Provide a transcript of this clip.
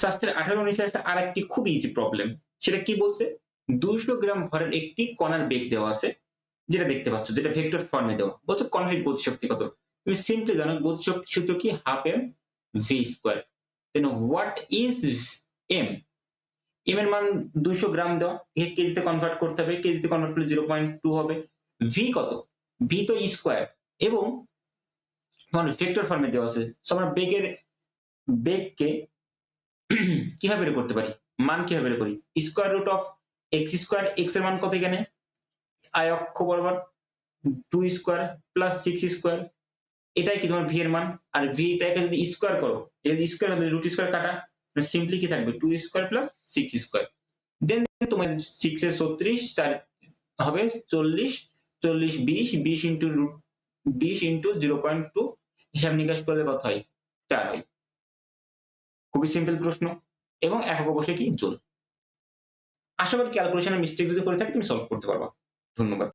শাস্ত্রের আঠারো উনিশে আসে আর একটি খুব ইজি প্রবলেম সেটা কি বলছে? দুইশো গ্রাম ভরের একটি কণার বেগ দেওয়া আছে যেটা দেখতে পাচ্ছ যেটা ভেক্টর ফর্মে দেওয়া। বলছো কণার গতিশক্তি কত? তুমি সিম্পলি জানো গতি শক্তি সূত্র কি? Half M V square then what is M M এর মান দুশো গ্রাম দেওয়া। একে কেজিতে কনভার্ট করতে হবে। কেজিতে কনভার্ট করলে জিরো পয়েন্ট টু হবে। ভি কত? ভি তো স্কোয়ার এবং তোমার ভেক্টর ফর্মে দেওয়া আছে। So, আমরা বেগের বেগকে কীভাবে বের করতে পারি? মান কীভাবে বের করি? Square root of X square এক্সের মান কত এখানে? আয় অক্ষ বরাবর two square plus six square এটাই কি তোমার ভি এর মান? আর ভি এটাকে যদি স্কোয়ার করো যদি স্কোয়ার রুট স্কোয়ার কাটা সিম্পলি কি থাকবে? Two square plus six square then তোমার সিক্স এর ছত্রিশ, চার হবে চল্লিশ চল্লিশ বিশ বিশ ইন্টু রুট বিশ ইন্টু জিরো পয়েন্ট টু হিসাব নিকাশ করলে কত হয়? চার হয়। খুবই সিম্পল প্রশ্ন এবং একক অবশ্যই কি জোন আশা করি ক্যালকুলেশনের মিস্টেক যদি করে থাকে, তুমি সলভ করতে পারবা। ধন্যবাদ।